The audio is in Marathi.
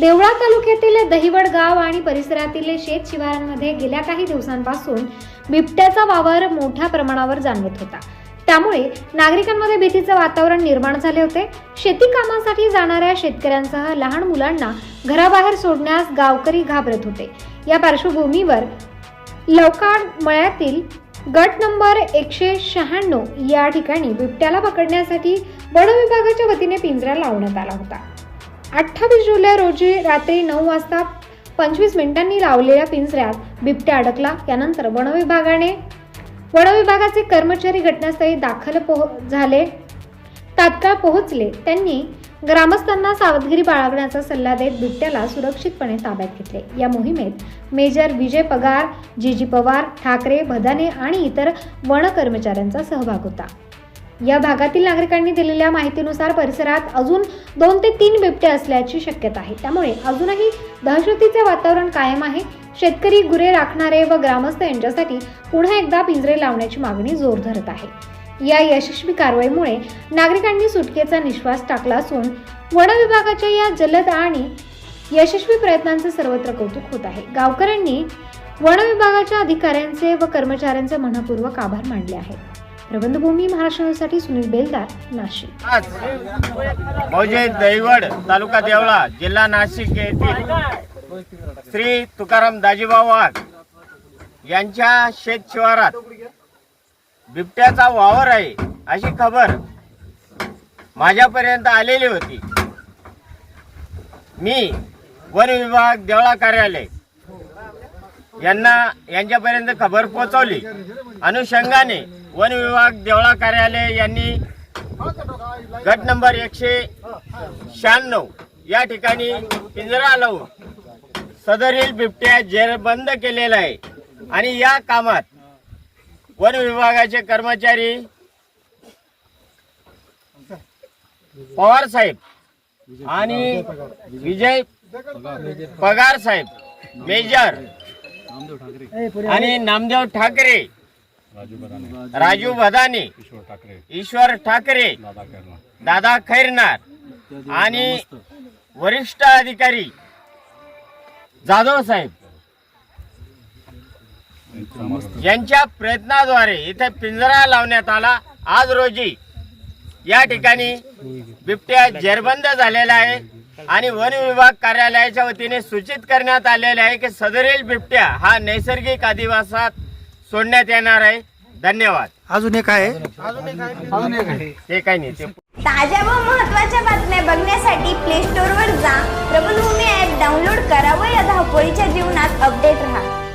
देवळा तालुक्यातील दहिवड गाव आणि परिसरातील शेत शिवारांमध्ये गेल्या काही दिवसांपासून बिबट्याचा वावर मोठ्या प्रमाणावर जाणवत होता. त्यामुळे नागरिकांमध्ये भीतीचं वातावरण निर्माण झाले होते. शेती कामासाठी जाणाऱ्या शेतकऱ्यांसह लहान मुलांना घराबाहेर सोडण्यास गावकरी घाबरत होते. या पार्श्वभूमीवर लवकाड मळ्यातील गट नंबर एकशे शहाण्णव या ठिकाणी बिबट्याला पकडण्यासाठी वन विभागाच्या वतीने पिंजरा लावण्यात आला होता. अठ्ठावीस जुलै रोजी रात्री नऊ वाजता पंचवीस मिनिटांनी लावलेल्या पिंजऱ्यात बिबट्या अडकला. यानंतर वनविभागाने वनविभागाचे कर्मचारी घटनास्थळी दाखल पोह झाले. तात्काळ पोहोचले. त्यांनी ग्रामस्थांना सावधगिरी बाळगण्याचा सल्ला देत बिबट्याला सुरक्षितपणे ताब्यात घेतले. या मोहिमेत मेजर विजय पगार जी. जी. पवार ठाकरे भदाने आणि इतर वन कर्मचाऱ्यांचा सहभाग होता. या भागातील नागरिकांनी दिलेल्या माहितीनुसार परिसरात अजून दोन ते तीन बिबटे असल्याची शक्यता आहे. त्यामुळे अजूनही दहशतीचे वातावरण कायम आहे. शेतकरी गुरे राखणारे व ग्रामस्थ यांच्यासाठी पुन्हा एकदा पिंजरे लावण्याची मागणी जोर धरत आहे. या यशस्वी कारवाईमुळे नागरिकांनी सुटकेचा निश्वास टाकला असून वन विभागाच्या या जलद आणि यशस्वी प्रयत्नांचे सर्वत्र कौतुक होत आहे. गावकऱ्यांनी वन विभागाच्या अधिकाऱ्यांचे व कर्मचाऱ्यांचे मनपूर्वक आभार मानले आहेत. प्रबंधभूमी महाराष्ट्रासाठी सुनील बेलदार नाशिक. आज मौजे दहिवड तालुका देवळा जिल्हा नाशिक येथील श्री तुकाराम दाजीभाऊ वाघ यांच्या शेत शिवारात बिबट्याचा वावर आहे अशी खबर माझ्यापर्यंत आलेली होती. मी वन विभाग देवळा कार्यालय यांना यांच्यापर्यंत खबर पोहोचवली. अनुषंगाने वन विभाग देवळा कार्यालय यांनी गट नंबर एकशे शहाण्णव या ठिकाणी पिंजरा लावून सदरील बिबट्या जेरबंद केलेला आहे. आणि या कामात वन विभागाचे कर्मचारी पवार साहेब आणि विजय पगार साहेब मेजर आणि नामदेव ठाकरे राजू भदाने. ईश्वर ठाकरे. दादा खैरनार. आणि वरिष्ठ अधिकारी जाधव साहेब. यांच्या प्रयत्नाद्वारे इथे पिंजरा लावण्यात आला. आज रोजी या ठिकाणी बिबट्या जेरबंद झालेला आहे आणि वन विभाग कार्यालयाच्या वतीने सूचित करण्यात आलेले आहे की सदरील बिबट्या हा नैसर्गिक अधिवासात सोडण्यात येणार आहे. धन्यवाद. अजून एक आहे. ते काही नाही ते ताज्या व महत्त्वाच्या बातम्या बघण्यासाठी प्ले स्टोअरवर जा. प्रबलभूमी ॲप डाउनलोड करा व या धावपळीच्या जीवनात अपडेट राहा.